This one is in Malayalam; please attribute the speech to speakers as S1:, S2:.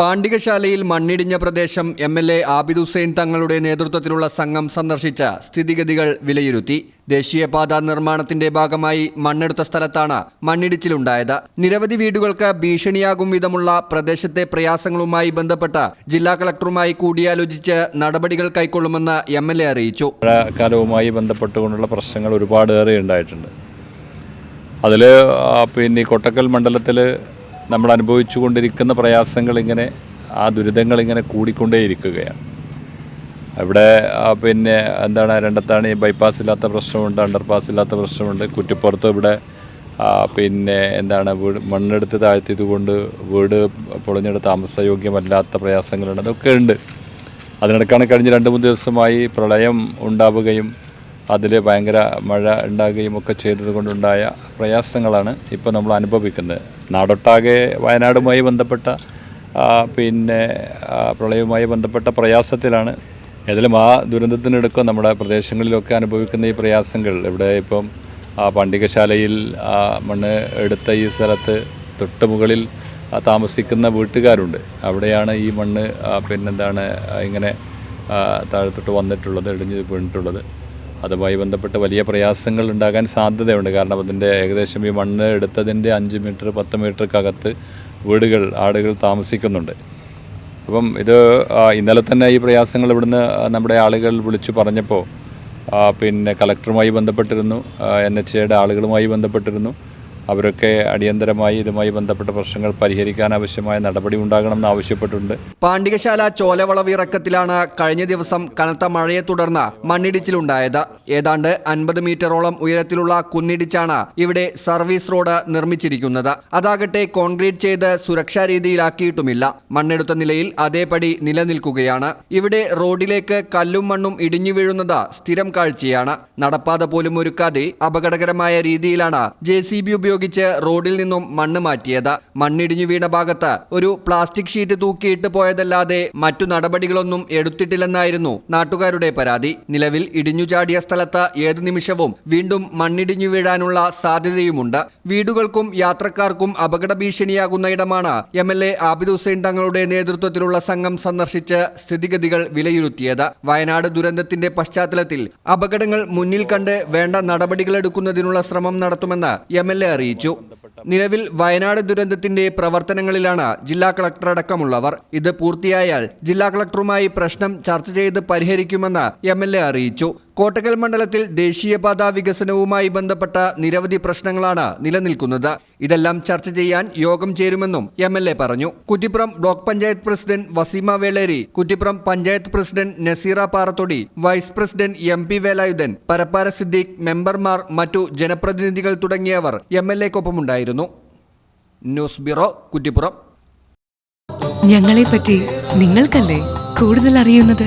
S1: പാണ്ഡികശാലയിൽ മണ്ണിടിഞ്ഞ പ്രദേശം M L A Abid Hussain തങ്ങളുടെ നേതൃത്വത്തിലുള്ള സംഘം സന്ദർശിച്ച സ്ഥിതിഗതികൾ വിലയിരുത്തി. ദേശീയപാത നിർമ്മാണത്തിന്റെ ഭാഗമായി മണ്ണെടുത്ത സ്ഥലത്താണ് മണ്ണിടിച്ചിലുണ്ടായത്. നിരവധി വീടുകൾക്ക് ഭീഷണിയാകും വിധമുള്ള പ്രദേശത്തെ പ്രയാസങ്ങളുമായി ബന്ധപ്പെട്ട് ജില്ലാ കളക്ടറുമായി കൂടിയാലോചിച്ച് നടപടികൾ കൈക്കൊള്ളുമെന്ന് എം എൽ എ അറിയിച്ചു.
S2: മഴക്കാലവുമായി ബന്ധപ്പെട്ടുകൊണ്ടുള്ള പ്രശ്നങ്ങൾ ഒരുപാട് ഏറെ ഉണ്ടായിട്ടുണ്ട് അതിൽ പിന്നെ കൊട്ടക്കൽ മണ്ഡലത്തിൽ നമ്മൾ അനുഭവിച്ചു കൊണ്ടിരിക്കുന്ന പ്രയാസങ്ങൾ ഇങ്ങനെ ആ ദുരിതങ്ങൾ ഇങ്ങനെ കൂടിക്കൊണ്ടേയിരിക്കുകയാണ്. അവിടെ പിന്നെ എന്താണ് രണ്ടത്താണ് ഈ ബൈപ്പാസ് ഇല്ലാത്ത പ്രശ്നമുണ്ട് അണ്ടർപാസ് ഇല്ലാത്ത പ്രശ്നമുണ്ട്. കുറ്റിപ്പുറത്ത് ഇവിടെ പിന്നെ എന്താണ് വീട് മണ്ണെടുത്ത് താഴ്ത്തിയത് കൊണ്ട് വീട് പൊളിഞ്ഞെടുത്ത് താമസയോഗ്യമല്ലാത്ത പ്രയാസങ്ങളുണ്ട്. അതൊക്കെ ഉണ്ട്. അതിനിടക്കാണ് കഴിഞ്ഞ രണ്ട് മൂന്ന് ദിവസമായി പ്രളയം ഉണ്ടാവുകയും അതിൽ ഭയങ്കര മഴ ഉണ്ടാകുകയും ഒക്കെ ചെയ്തത് കൊണ്ടുണ്ടായ പ്രയാസങ്ങളാണ് ഇപ്പോൾ നമ്മൾ അനുഭവിക്കുന്നത്. നാടൊട്ടാകെ വയനാടുമായി ബന്ധപ്പെട്ട പിന്നെ പ്രളയവുമായി ബന്ധപ്പെട്ട പ്രയാസത്തിലാണ്. ഏതായാലും ആ ദുരന്തത്തിനടുക്കം നമ്മുടെ പ്രദേശങ്ങളിലൊക്കെ അനുഭവിക്കുന്ന ഈ പ്രയാസങ്ങൾ. ഇവിടെ ഇപ്പം പണ്ടികശാലയിൽ മണ്ണ് എടുത്ത ഈ സ്ഥലത്ത് തൊട്ട് മുകളിൽ താമസിക്കുന്ന വീട്ടുകാരുണ്ട്. അവിടെയാണ് ഈ മണ്ണ് പിന്നെന്താണ് ഇങ്ങനെ താഴത്തോട്ട് വന്നിട്ടുള്ളത് ഇടിഞ്ഞ് വീണിട്ടുള്ളത്. അതുമായി ബന്ധപ്പെട്ട് വലിയ പ്രയാസങ്ങൾ ഉണ്ടാകാൻ സാധ്യതയുണ്ട്. കാരണം അതിന്റെ ഏകദേശം ഈ മണ്ണ് എടുത്തതിന്റെ അഞ്ച് മീറ്റർ പത്ത് മീറ്റർക്കകത്ത് വീടുകൾ ആടുകൾ താമസിക്കുന്നുണ്ട്. അപ്പം ഇത് ഇന്നലെ തന്നെ ഈ പ്രയാസങ്ങൾ ഇവിടുന്ന് നമ്മുടെ ആളുകൾ വിളിച്ചു പറഞ്ഞപ്പോൾ പിന്നെ കളക്ടറുമായി ബന്ധപ്പെട്ടിരുന്നു എൻ എച്ച് എയുടെ ആളുകളുമായി ബന്ധപ്പെട്ടിരുന്നു. അവരൊക്കെ അടിയന്തരമായി ഇതുമായി ബന്ധപ്പെട്ട പ്രശ്നങ്ങൾ പരിഹരിക്കാൻ ആവശ്യമായ നടപടി ഉണ്ടാകണമെന്ന് ആവശ്യപ്പെട്ടിട്ടുണ്ട്.
S1: പാണ്ഡികശാല ചോലവളവ് ഇറക്കത്തിലാണ് കഴിഞ്ഞ ദിവസം കനത്ത മഴയെ തുടർന്ന് മണ്ണിടിച്ചിലുണ്ടായത്. ഏതാണ്ട് അൻപത് മീറ്ററോളം ഉയരത്തിലുള്ള കുന്നിടിച്ചാണ് ഇവിടെ സർവീസ് റോഡ് നിർമ്മിച്ചിരിക്കുന്നത്. അതാകട്ടെ കോൺക്രീറ്റ് ചെയ്ത് സുരക്ഷാ രീതിയിലാക്കിയിട്ടുമില്ല. മണ്ണെടുത്ത നിലയിൽ അതേപടി നിലനിൽക്കുകയാണ്. ഇവിടെ റോഡിലേക്ക് കല്ലും മണ്ണും ഇടിഞ്ഞു വീഴുന്നത് സ്ഥിരം കാഴ്ചയാണ്. നടപ്പാത പോലും ഒരുക്കാതെ അപകടകരമായ രീതിയിലാണ് ജെ സി ബി ഉപയോഗിച്ച് റോഡിൽ നിന്നും മണ്ണ് മാറ്റിയത്. മണ്ണിടിഞ്ഞു വീണ ഭാഗത്ത് ഒരു പ്ലാസ്റ്റിക് ഷീറ്റ് തൂക്കിയിട്ട് പോയതല്ലാതെ മറ്റു നടപടികളൊന്നും എടുത്തിട്ടില്ലെന്നായിരുന്നു നാട്ടുകാരുടെ പരാതി. നിലവിൽ ഇടിഞ്ഞു ചാടിയ സ്ഥലത്ത് ഏതു നിമിഷവും വീണ്ടും മണ്ണിടിഞ്ഞു വീഴാനുള്ള സാധ്യതയുമുണ്ട്. വീടുകൾക്കും യാത്രക്കാർക്കും അപകട ഭീഷണിയാകുന്ന ഇടമാണ് M L A Abid Hussain തങ്ങളുടെ നേതൃത്വത്തിലുള്ള സംഘം സന്ദർശിച്ച് സ്ഥിതിഗതികൾ വിലയിരുത്തിയത്. വയനാട് ദുരന്തത്തിന്റെ പശ്ചാത്തലത്തിൽ അപകടങ്ങൾ മുന്നിൽ കണ്ട് വേണ്ട നടപടികളെടുക്കുന്നതിനുള്ള ശ്രമം നടത്തുമെന്ന് എം എൽ എ അറിയിച്ചു. നിലവിൽ വയനാട് ദുരന്തത്തിന്റെ പ്രവർത്തനങ്ങളിലാണ് ജില്ലാ കളക്ടർ അടക്കമുള്ളവർ. ഇത് പൂർത്തിയായാൽ ജില്ലാ കളക്ടറുമായി പ്രശ്നം ചർച്ച ചെയ്ത് പരിഹരിക്കുമെന്ന് എം അറിയിച്ചു. കോട്ടക്കൽ മണ്ഡലത്തിൽ ദേശീയപാത വികസനവുമായി ബന്ധപ്പെട്ട നിരവധി പ്രശ്നങ്ങളാണ് നിലനിൽക്കുന്നത്. ഇതെല്ലാം ചർച്ച ചെയ്യാൻ യോഗം ചേരുമെന്നും എം എൽ എ പറഞ്ഞു. Kuttippuram block panchayat president Waseema Veleri Kuttippuram panchayat president Naseera Parathodi vice president M P Velayudhan Parappara Siddique മെമ്പർമാർ മറ്റു ജനപ്രതിനിധികൾ തുടങ്ങിയവർ M L എക്കൊപ്പമുണ്ടായിരുന്നു. News bureau Kuttippuram.
S3: ഞങ്ങളെപ്പറ്റി നിങ്ങൾക്കല്ലേ കൂടുതൽ അറിയുന്നത്?